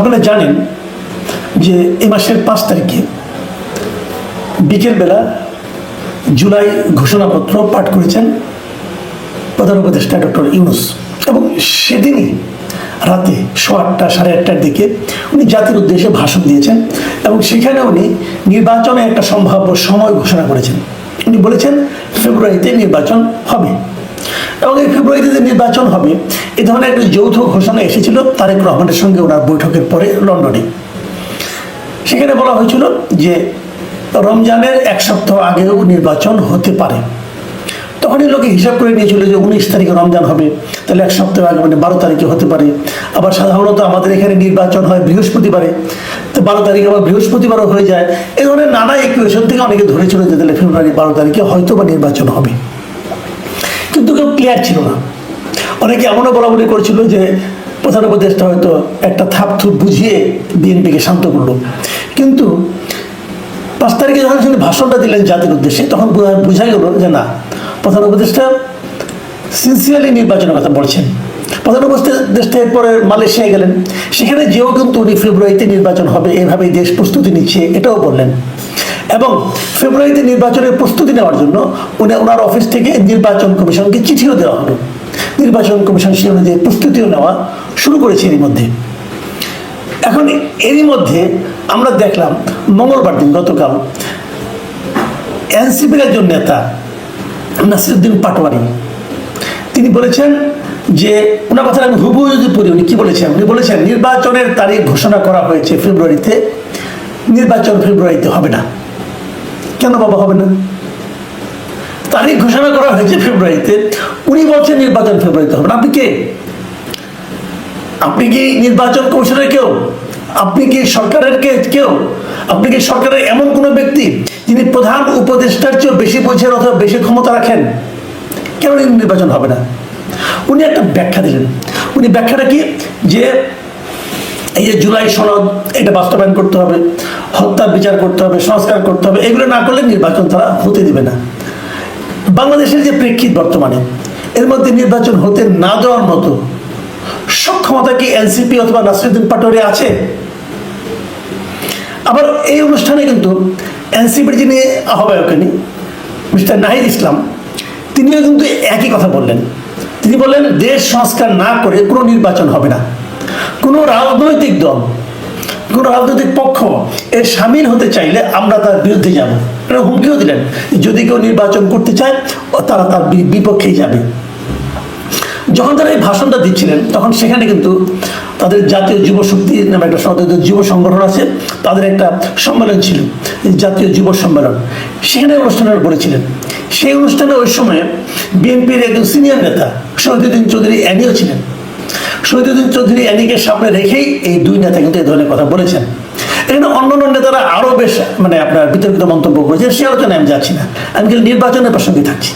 আপনারা জানেন যে এ মাসের পাঁচ তারিখে বিকেলবেলা জুলাই ঘোষণাপত্র পাঠ করেছেন প্রধান উপদেষ্টা ডক্টর ইউনুস এবং সেদিনই রাতে শো আটটা সাড়ে আটটার দিকে উনি জাতির উদ্দেশ্যে ভাষণ দিয়েছেন এবং সেখানে উনি নির্বাচনে একটা সম্ভাব্য সময় ঘোষণা করেছেন। উনি বলেছেন, ফেব্রুয়ারিতে নির্বাচন হবে। এবং এই ফেব্রুয়ারিতে যে নির্বাচন হবে, এ ধরনের একটা যৌথ ঘোষণা এসেছিল, তারেক রহমানের সঙ্গে ওনার বৈঠকের পরে লন্ডনে। সেখানে বলা হয়েছিল যে রমজানের এক সপ্তাহ আগেও নির্বাচন হতে পারে। তখনই লোকে হিসাব করে নিয়েছিল যে উনিশ তারিখে রমজান হবে, তাহলে এক সপ্তাহ আগে মানে বারো তারিখে হতে পারে। আবার সাধারণত আমাদের এখানে নির্বাচন হয় বৃহস্পতিবারে, তো বারো তারিখে আবার বৃহস্পতিবারও হয়ে যায়। এই ধরনের নানা ইকুয়েশন থেকে অনেকে ধরেছিল যে তাহলে ফেব্রুয়ারি বারো তারিখে হয়তো বা নির্বাচন হবে। কিন্তু কেউ ক্লিয়ার ছিল না। অনেকে এমনও বলা বলি করেছিল যে প্রধান উপদেষ্টা হয়তো একটা থাপ থুপ বুঝিয়ে বিএনপিকে শান্ত করল। কিন্তু পাঁচ তারিখে যখন তিনি ভাষণটা দিলেন জাতির উদ্দেশ্যে, তখন বোঝা গেল যে না প্রধান উপদেষ্টা সিনসিয়ারলি নির্বাচনের কথা বলছেন। প্রধান উপদেষ্টা এরপরে মালয়েশিয়ায় গেলেন। সেখানে যেও কিন্তু উনি ফেব্রুয়ারিতে নির্বাচন হবে, এভাবেই দেশ প্রস্তুতি নিচ্ছে, এটাও বললেন। এবং ফেব্রুয়ারিতে নির্বাচনের প্রস্তুতি নেওয়ার জন্য উনি ওনার অফিস থেকে নির্বাচন কমিশনকে চিঠিও দেওয়া হলো। নির্বাচন কমিশন সে অনুযায়ী প্রস্তুতিও নেওয়া শুরু করেছে এরই মধ্যে। এখন এরই মধ্যে আমরা দেখলাম মঙ্গলবার দিন গতকাল এনসিপির একজন নেতা, নাসিরুদ্দিন পাটোয়ারি, তিনি বলেছেন যে, ওনার কথা আমি হুবহু যদি পড়ি, উনি কি বলেছেন? উনি বলেছেন, নির্বাচনের তারিখ ঘোষণা করা হয়েছে ফেব্রুয়ারিতে, নির্বাচন ফেব্রুয়ারিতে হবে না। কেন বাবা হবে না? তারিখ ঘোষণা করা হয়েছে ফেব্রুয়ারিতে। উনি বলছেন নির্বাচন ফেব্রুয়ারিতে হবে না। আপনি কে? আপনি কি নির্বাচন কমিশনের কেউ? আপনি কি সরকারের কে কেউ? আপনি কি সরকারের এমন কোনো ব্যক্তি যিনি প্রধান উপদেষ্টার চেয়েও বেশি বোঝেন অথবা বেশি ক্ষমতা রাখেন? কেন নির্বাচন হবে না? উনি একটা ব্যাখ্যা দিলেন। উনি ব্যাখ্যাটা কি? যে এই যে জুলাই সনদ, এটা বাস্তবায়ন করতে হবে হত্যার বিচার করতে হবে, সংস্কার করতে হবে, এগুলো না করলে নির্বাচন তারা হতে দেবে না। বাংলাদেশের যে প্রেক্ষিত বর্তমানে, এর মধ্যে নির্বাচন হতে না দেওয়ার মতো সক্ষমতা কি এনসিপি অথবা নাসরুদ্দিন পাটোয়ারি আছে? আবার এই অনুষ্ঠানে কিন্তু এনসিপির যিনি আহ্বায়কনী মিস্টার নাহিদ ইসলাম, তিনিও কিন্তু একই কথা বললেন। তিনি বললেন, দেশ সংস্কার না করে কোনো নির্বাচন হবে না। কোনো রাজনৈতিক দল, কোনো রাজনৈতিক পক্ষ এর সামিল হতে চাইলে আমরা তার বিরুদ্ধে যাব। এটা হুমকিও দিলেন? যদি কেউ নির্বাচন করতে চায় তারা তার বিপক্ষেই যাবে। যখন তারা এই ভাষণটা দিচ্ছিলেন, তখন সেখানে কিন্তু তাদের জাতীয় যুব শক্তি নামে একটা সং- তাদের যুব সংগঠন আছে, তাদের একটা সম্মেলন ছিল, জাতীয় যুব সম্মেলন। সেখানে অনুষ্ঠানে বলেছিলেন। সেই অনুষ্ঠানে ওই সময় বিএনপির একজন সিনিয়র নেতা, শহীদুদ্দিন চৌধুরী অ্যানিও ছিলেন। শহীদুদ্দিন চৌধুরী এদিকে সামনে রেখেই এই দুই নেতা কিন্তু এই ধরনের কথা বলেছেন। এখানে অন্য অন্য নেতারা আরও বেশ মানে আপনার বিতর্কিত মন্তব্য করেছেন, সে আলোচনায় আমি যাচ্ছি না। আমি কিন্তু নির্বাচনের প্রসঙ্গে থাকছি।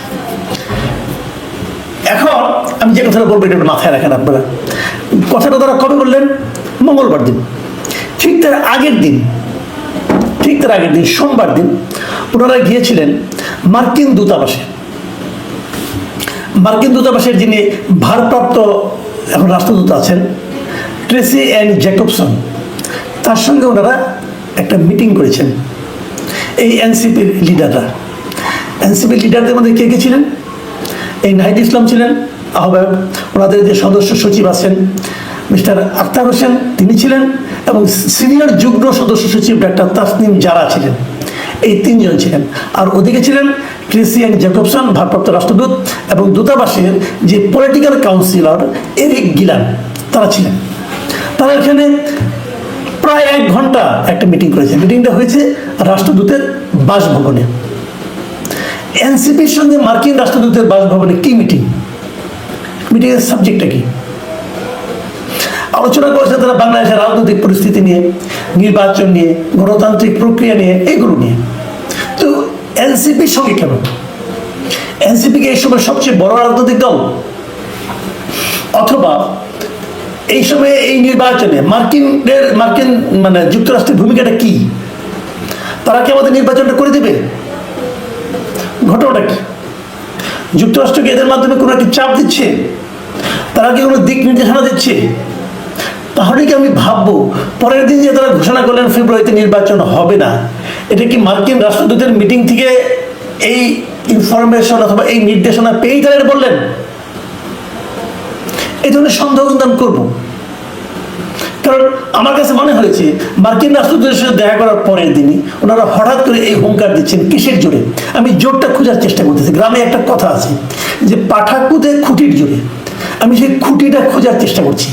এখন আমি যে কথাটা বলব এটা মাথায় রাখেন আপনারা। কথাটা তারা কবে বললেন? মঙ্গলবার দিন। ঠিক তার আগের দিন, ঠিক তার আগের দিন, সোমবার দিন ওনারা গিয়েছিলেন মার্কিন দূতাবাসে। মার্কিন দূতাবাসের যিনি ভারপ্রাপ্ত এখন রাষ্ট্রদূত আছেন ট্রেসি অ্যান্ড জ্যাকবসন। তার সঙ্গে ওনারা একটা মিটিং করেছেন। এই এনসিপির লিডাররা। এনসিপির লিডারদের মধ্যে কে কে ছিলেন? এই নাহিদ ইসলাম ছিলেন, আহ্বায়ক। ওনাদের যে সদস্য সচিব আছেন, মিস্টার আক্তার হোসেন, তিনি ছিলেন এবং সিনিয়র যুগ্ম সদস্য সচিব ডাক্তার তাসনিম জারা ছিলেন। এই তিনজন ছিলেন। আর ওদিকে ছিলেন ক্রিসিয়ান জ্যাকবসন ভারপ্রাপ্ত রাষ্ট্রদূত এবং দূতাবাসের যে পলিটিক্যাল কাউন্সিলর এরিক গিলান, তারা ছিলেন। তারা এখানে প্রায় এক ঘণ্টা একটা মিটিং করেছে মিটিংটা হয়েছে রাষ্ট্রদূতের বাসভবনে। এনসিপির সঙ্গে মার্কিন রাষ্ট্রদূতের বাসভবনে কি মিটিং মিটিংয়ের সাবজেক্টটা কি? আলোচনা করেছে তারা বাংলাদেশের রাজনৈতিক পরিস্থিতি নিয়ে, নির্বাচন নিয়ে, গণতান্ত্রিক প্রক্রিয়া নিয়ে, এগুলো নিয়ে। তো এনসিপির সঙ্গে কেন? এনসিপিকে এই সময় সবচেয়ে বড় রাজনৈতিক দল? অথবা এই সময়ে এই নির্বাচনে মার্কিনের মার্কিন মানে যুক্তরাষ্ট্রের ভূমিকাটা কি? তারা কি আমাদের নির্বাচনটা করে দেবে? ঘটনাটা কি? যুক্তরাষ্ট্রকে এদের মাধ্যমে কোনো একটি চাপ দিচ্ছে? তারা কি কোনো দিক নির্দেশনা দিচ্ছে? তাহলে কি আমি ভাববো পরের দিন যে তারা ঘোষণা করলেন ফেব্রুয়ারিতে নির্বাচন হবে না? এটা কি মার্কিন রাষ্ট্রদূতের মিটিং থেকে এই ইনফরমেশন অথবা এই নির্দেশনা পেয়েই তারা এটা বললেন? এই ধরনের সন্দেহ কিন্তু আমি করব। কারণ আমার কাছে মনে হয়েছে, মার্কিন রাষ্ট্রদূতের সাথে দেখা করার পরের দিনই ওনারা হঠাৎ করে এই হুঙ্কার দিচ্ছেন কিসের জোরে? আমি জোরটা খোঁজার চেষ্টা করতেছি। গ্রামে একটা কথা আছে যে, পাঠাকুদে খুঁটির জোরে। আমি সেই খুঁটিটা খোঁজার চেষ্টা করছি।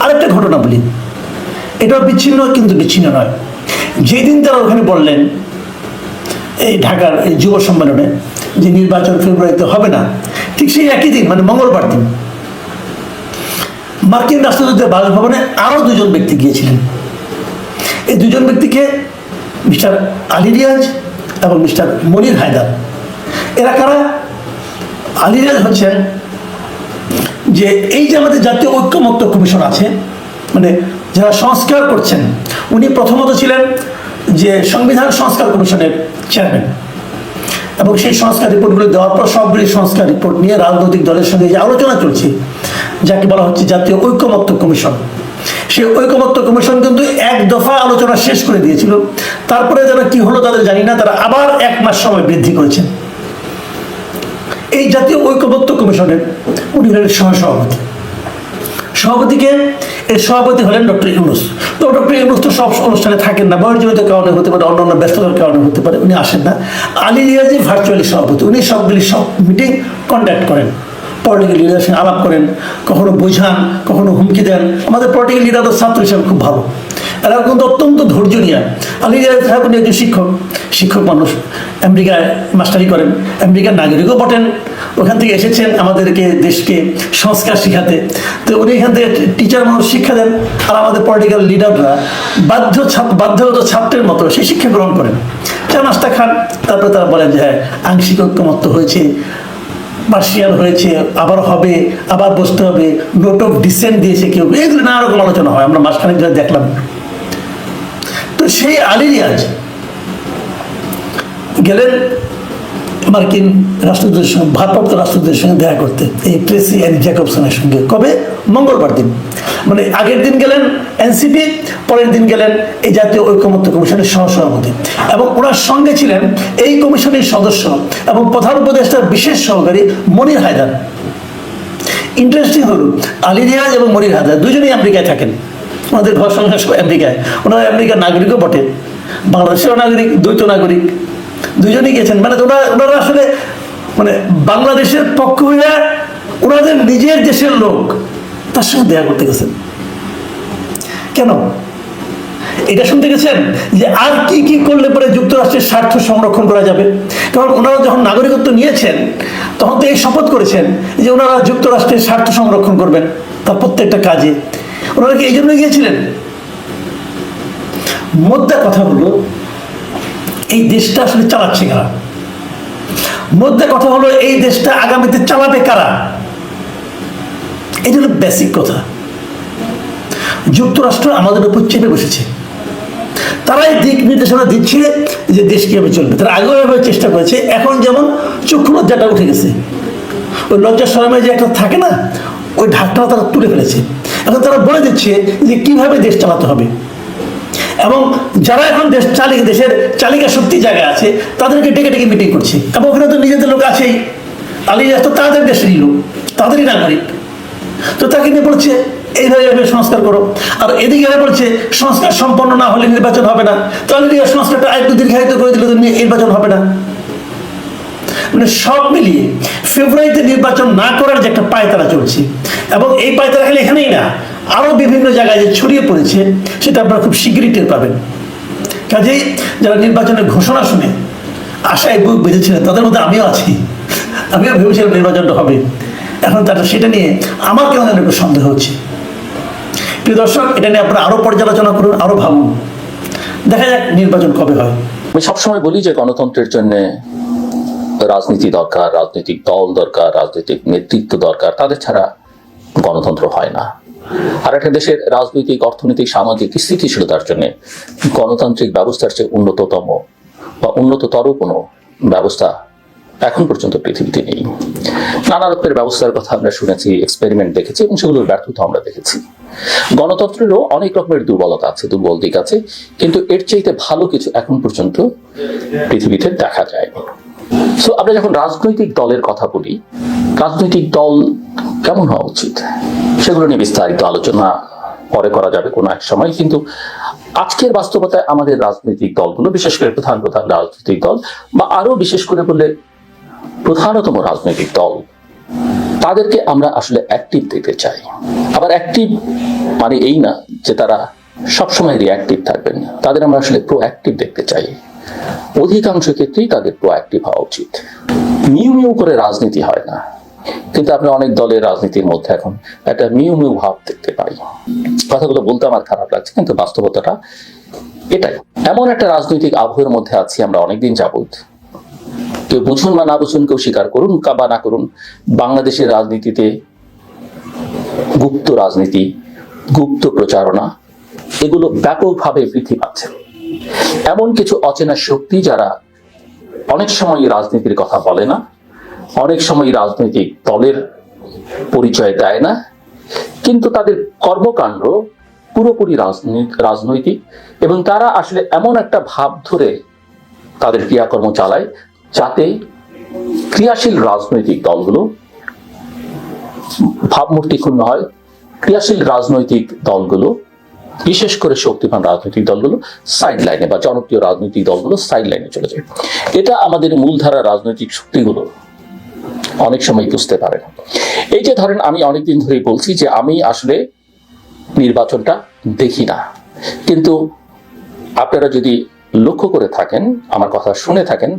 আরেকটা ঘটনা বলি। এটাও বিচ্ছিন্ন কিন্তু বিচ্ছিন্ন নয়। যেদিন তারা ওখানে বললেন, এই ঢাকার এই যুব সম্মেলনে যে নির্বাচন ফেব্রুয়ারিতে হবে না, ঠিক সেই একই দিন মানে মঙ্গলবার দিন, মার্কিন রাষ্ট্রদূতের বাসভবনে আরও দুজন ব্যক্তি গিয়েছিলেন। এই দুজন ব্যক্তিকে মিস্টার আলী রিয়াজ এবং মিস্টার মনির হায়দার, এরা কারা? আলী রিয়াজ হচ্ছেন যে এই যে আমাদের জাতীয় ঐক্যমত্য কমিশন আছে মানে যারা সংস্কার করছেন উনি প্রথমত ছিলেন যে সংবিধান সংস্কার কমিশনের চেয়ারম্যান এবং সেই সংস্কার রিপোর্টগুলো দেওয়ার পর সবগুলি সংস্কার রিপোর্ট নিয়ে রাজনৈতিক দলের সঙ্গে যে আলোচনা চলছে, যাকে বলা হচ্ছে জাতীয় ঐক্যমত্য কমিশন। সেই ঐক্যমত্য কমিশন কিন্তু এক দফা আলোচনা শেষ করে দিয়েছিল। তারপরে যেন কি হলো তাদের জানি না, তারা আবার এক মাস সময় বৃদ্ধি করেছেন। এই জাতীয় ঐক্যমত্য কমিশনের, উনি হলেন সহসভাপতি। সভাপতিকে এর সভাপতি হলেন ডক্টর ইউনুস। তো ডক্টর ইউনুস তো সব অনুষ্ঠানে থাকেন না বয়সজনিত কারণে হতে পারে অন্য অন্য ব্যস্ততার কারণে হতে পারে, উনি আসেন না। আলী রিয়াজি ভার্চুয়ালি সভাপতি, উনি সবগুলি সব মিটিং কন্ডাক্ট করেন। পলিটিক্যাল লিডার সঙ্গে আলাপ করেন, কখনো বোঝান, কখনো হুমকি দেন। আমাদের পলিটিক্যাল লিডার তো ছাত্র হিসাবে খুব ভালো। এরা কিন্তু অত্যন্ত ধৈর্য নিয়ে আলী সাহেব একজন শিক্ষক শিক্ষক মানুষ আমেরিকায় মাস্টারি করেন, আমেরিকার নাগরিকও বটেন, ওখান থেকে এসেছেন আমাদেরকে, দেশকে সংস্কার শিখাতে। তো উনি এখান থেকে টিচার মানুষ শিক্ষা দেন, আর আমাদের পলিটিক্যাল লিডাররা বাধ্য ছাত্র বাধ্যগত ছাত্রের মতো সেই শিক্ষা গ্রহণ করেন। চা নাস্তা খান, তারপরে তারা বলেন যে হ্যাঁ আংশিক ঐক্যমত্য হয়েছে পার্সিয়াল হয়েছে, আবার হবে, আবার বসতে হবে নোট অফ ডিসেন্ট দিয়েছে কেউ এগুলো নানা রকম আলোচনা হয়, আমরা মাঝখানে ধরে দেখলাম। তো সেই আলী রিয়াজ। গেলেন মার্কিন রাষ্ট্রদূতের সঙ্গে, ভারপ্রাপ্ত রাষ্ট্রদূতের সঙ্গে দেখা করতে। এই ট্রেসি অ্যান্ড জ্যাকবসনের সঙ্গে। কবে? মঙ্গলবার দিন। মানে আগের দিন গেলেন এনসিপি, পরের দিন গেলেন এই জাতীয় ঐক্যমত্য কমিশনের সহসভাপতি। এবং ওনার সঙ্গে ছিলেন এই কমিশনের সদস্য এবং প্রধান উপদেষ্টার বিশেষ সহকারী মনির হায়দার। ইন্টারেস্টিং হল, আলী রিয়াজ এবং মনির হায়দার দুজনেই আমেরিকায় থাকেন। ওনাদের ঘর সংসার সব আমেরিকায়। ওনারা আমেরিকার নাগরিকও বটে। বাংলাদেশেরও নাগরিক, দ্বৈত নাগরিক। দুজনেই গেছেন মানে ওনারা ওনারা আসলে মানে বাংলাদেশের পক্ষ হয়ে ওনাদের নিজের দেশের লোক তার সঙ্গে দেখা করতে গেছেন। কেন? এটা শুনতে গেছেন যে আর কি কি করলে পরে যুক্তরাষ্ট্রের স্বার্থ সংরক্ষণ করা যাবে? কারণ ওনারা যখন নাগরিকত্ব নিয়েছেন, তখন তো এই শপথ করেছেন যে ওনারা যুক্তরাষ্ট্রের স্বার্থ সংরক্ষণ করবেন তার প্রত্যেকটা কাজে। ওনারা কি এই জন্য গিয়েছিলেন? মোদ্দা কথা হলো এই দেশটা আসলে চালাচ্ছে কারা? মধ্যে কথা হলো, এই দেশটা আগামীতে চালাবে কারা? এটা হলো বেসিক কথা। যুক্তরাষ্ট্র আমাদের উপর চেপে বসেছে। তারাই দিক নির্দেশনা দিচ্ছে যে দেশ কীভাবে চলবে। তারা আগেও এভাবে চেষ্টা করেছে, এখন যেমন চক্ষু লজ্জাটা উঠে গেছে। ওই লজ্জার সময় যে একটা থাকে না ওই ঢাকটা তারা তুলে ফেলেছে। এখন তারা বলে দিচ্ছে যে কীভাবে দেশ চালাতে হবে। এবং যারা এখন দেশ চালিক, দেশের চালিকা শক্তি জায়গায় আছে, তাদেরকে ডেকে ডেকে মিটিং করছে। এবং ওখানে তো নিজেদের লোক আছেই। আলী তো তাদের দেশেরই লোক, তাদেরই নাগরিক। তো তাকে নিয়ে বলছে, এইভাবে সংস্কার করো। আর এদিকে এরা বলছে, সংস্কার সম্পন্ন না হলে নির্বাচন হবে না। তাহলে সংস্কারটা আরেকটু দীর্ঘায়িত করে দিলে নির্বাচন হবে না। মানে সব মিলিয়ে ফেব্রুয়ারিতে নির্বাচন না করার যে একটা পায়তারা চলছে, এবং এই পায়তারা খালি এখানেই না আরও বিভিন্ন জায়গায় যে ছড়িয়ে পড়েছে, সেটা আপনারা খুব শীঘ্রই টের পাবেন। কাজেই যারা নির্বাচনের ঘোষণা শুনে আশায় বুক বেঁধেছিলেন, তাদের মধ্যে আমিও আছি। আমিও ভেবেছিলাম নির্বাচনটা হবে। এখন তারা সেটা নিয়ে আমার কেমন একটু সন্দেহ হচ্ছে। প্রিয় দর্শক, এটা নিয়ে আপনারা আরও পর্যালোচনা করুন আরও ভাবুন। দেখা যাক নির্বাচন কবে হয়। আমি সবসময় বলি যে গণতন্ত্রের জন্য রাজনীতি দরকার, রাজনৈতিক দল দরকার, রাজনৈতিক নেতৃত্ব দরকার, তাদের ছাড়া গণতন্ত্র হয় না। আর একটা দেশের রাজনৈতিক, অর্থনৈতিক, সামাজিক স্থিতিশীলতার জন্য গণতান্ত্রিক ব্যবস্থার চেয়ে উন্নততম বা উন্নততর কোনো ব্যবস্থা এখন পর্যন্ত পৃথিবীতে নেই। নানা রকমের ব্যবস্থার কথা আমরা শুনেছি এক্সপেরিমেন্ট দেখেছি এবং সেগুলোর ব্যর্থতা আমরা দেখেছি। গণতন্ত্রেরও অনেক রকমের দুর্বলতা আছে, দুর্বল দিক আছে, কিন্তু এর চাইতে ভালো কিছু এখন পর্যন্ত পৃথিবীতে দেখা যায়নি। সো আমরা যখন রাজনৈতিক দলের কথা বলি, রাজনৈতিক দল কেমন হওয়া উচিত? সেগুলো নিয়ে বিস্তারিত আলোচনা পরে করা যাবে কোনো এক সময়, কিন্তু আজকের বাস্তবতায় আমাদের রাজনৈতিক দলগুলো, বিশেষ করে প্রধান প্রধান রাজনৈতিক দল, বা আরও বিশেষ করে বললে প্রধানতম রাজনৈতিক দল, তাদেরকে আমরা আসলে অ্যাক্টিভ দেখতে চাই। আবার অ্যাক্টিভ মানে এই না যে তারা সবসময় রিঅ্যাক্টিভ থাকবেন, তাদের আমরা আসলে প্রোঅ্যাক্টিভ দেখতে চাই। অধিকাংশ ক্ষেত্রেই তাদের প্রোঅ্যাক্টিভ হওয়া উচিত। মিউ মিউ করে রাজনীতি হয় না। কিন্তু আমরা অনেক দলের রাজনীতির মধ্যে এখন একটা মিউ মিউ ভাব দেখতে পাই। কথাগুলো বলতে আমার খারাপ লাগছে, কিন্তু বাস্তবতাটা এটাই। এমন একটা রাজনৈতিক আবহের মধ্যে আছি আমরা অনেকদিন যাবত কেউ বুঝুন বা না বুঝুন, কেউ স্বীকার করুন বা না করুন, বাংলাদেশের রাজনীতিতে গুপ্ত রাজনীতি, গুপ্ত প্রচারণা, এগুলো ব্যাপকভাবে বৃদ্ধি পাচ্ছে। এমন কিছু অচেনা শক্তি যারা অনেক সময় রাজনীতির কথা বলে না, অনেক সময় রাজনৈতিক দলের পরিচয় দেয় না, কিন্তু তাদের কর্মকাণ্ড পুরোপুরি রাজনী- রাজনৈতিক এবং তারা আসলে এমন একটা ভাব ধরে তাদের ক্রিয়াকর্ম চালায় যাতে ক্রিয়াশীল রাজনৈতিক দলগুলো ভাবমূর্তি ক্ষুণ্ণ হয়, ক্রিয়াশীল রাজনৈতিক দলগুলো বিশেষ করে শক্তিমান রাজনৈতিক দলগুলো সাইড লাইনে বা জনপ্রিয় রাজনৈতিক দলগুলো সাইড লাইনে চলে যায়। এটা আমাদের মূলধারা রাজনৈতিক শক্তিগুলো অনেক সময় বুঝতে পারে না। এই যে ধরেন আমি অনেকদিন ধরেই বলছি যে আমি আসলে নির্বাচনটা দেখি না। কিন্তু আপনারা যদি লক্ষ্য করে থাকেন, আমার কথা শুনে থাকেন,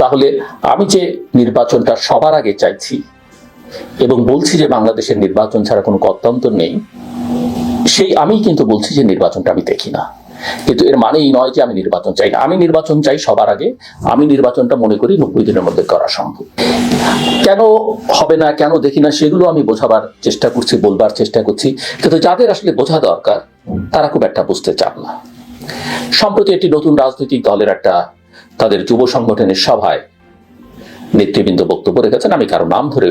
তাহলে আমি যে নির্বাচনটা সবার আগে চাইছি এবং বলছি যে বাংলাদেশের নির্বাচন ছাড়া কোনো গত্যন্তর নেই সেই আমি কিন্তু বলছি যে নির্বাচনটা আমি দেখি না। কিন্তু এর মানে এই নয় যে আমি নির্বাচন চাই না। আমি নির্বাচন চাই সবার আগে। আমি নির্বাচনটা মনে করি নব্বই দিনের মধ্যে করা সম্ভব। কেন হবে না, কেন দেখি না, সেগুলো আমি বোঝাবার চেষ্টা করছি, বলবার চেষ্টা করছি। কিন্তু যাদের আসলে বোঝা দরকার, তারা খুব একটা বুঝতে চান না। সম্প্রতি একটি নতুন রাজনৈতিক দলের একটা তাদের যুব সংগঠনের সভায় নেতৃবৃন্দ বক্তব্য রেখেছেন। আমি কারও নাম ধরে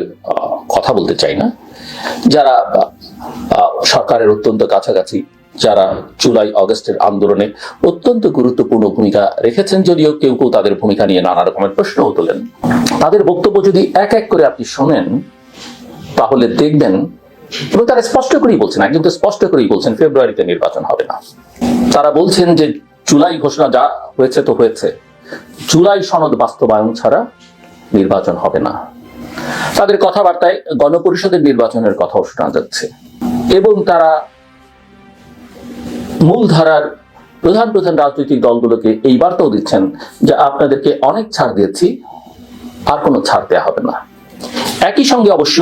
কথা বলতে চাই না। যারা সরকারের অত্যন্ত কাছাকাছি, যারা জুলাই অগস্টের আন্দোলনে অত্যন্ত গুরুত্বপূর্ণ ভূমিকা রেখেছেন, যদিও কেউ কেউ তাদের ভূমিকা নিয়ে নানা রকমের প্রশ্নও তোলেন। তাদের বক্তব্য যদি এক এক করে আপনি শোনেন, তাহলে দেখবেন, এবং তারা স্পষ্ট করেই বলছেন, একদম তো স্পষ্ট করেই বলছেন, ফেব্রুয়ারিতে নির্বাচন হবে না। তারা বলছেন যে জুলাই ঘোষণা যা হয়েছে তো হয়েছে। জুলাই সনদ বাস্তবায়ন ছাড়া নির্বাচন হবে না। তাদের কথাবার্তায় গণপরিষদের নির্বাচনের কথাও শোনা যাচ্ছে। এবং তারা মূলধারার প্রধান প্রধান রাজনৈতিক দলগুলোকে এই বার্তাও দিচ্ছেন যে আপনাদেরকে অনেক ছাড় দিয়েছি, আর কোনো ছাড় দেওয়া হবে না। একই সঙ্গে অবশ্য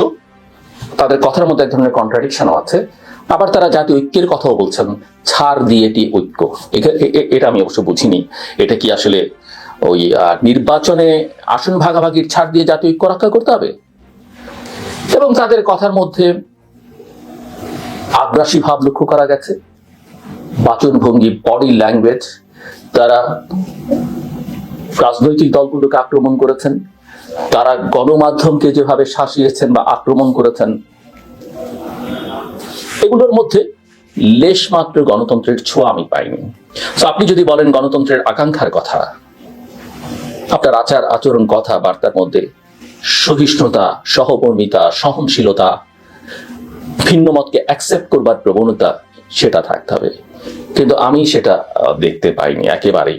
তাদের কথার মধ্যে এক ধরনের কন্ট্রাডিকশনও আছে। আবার তারা জাতীয় ঐক্যের কথাও বলছেন, ছাড় দিয়ে এটি ঐক্য। এটা আমি অবশ্য বুঝিনি। এটা কি আসলে ওই নির্বাচনে আসন ভাগাভাগির ছাড় দিয়ে জাতীয় ঐক্য রক্ষা করতে হবে। এবং তাদের কথার মধ্যে আগ্রাসী ভাব লক্ষ্য করা গেছে। বাচনভঙ্গি বডি ল্যাঙ্গুয়েজ তারা রাজনৈতিক দলগুলোকে আক্রমণ করেছেন। তারা গণমাধ্যমকে যেভাবে শাসিয়েছেন বা আক্রমণ করেছেন, এগুলোর মধ্যে লেশ মাত্র গণতন্ত্রের ছোঁয়া আমি পাইনি। আপনি যদি বলেন গণতন্ত্রের আকাঙ্ক্ষার কথা আপনার আচার, আচরণ কথা বার্তার মধ্যে সহিষ্ণুতা সহকর্মিতা সহনশীলতা, ভিন্ন মতকে অ্যাকসেপ্ট করবার প্রবণতা, সেটা থাকতে হবে। কিন্তু আমি সেটা দেখতে পাইনি একেবারেই।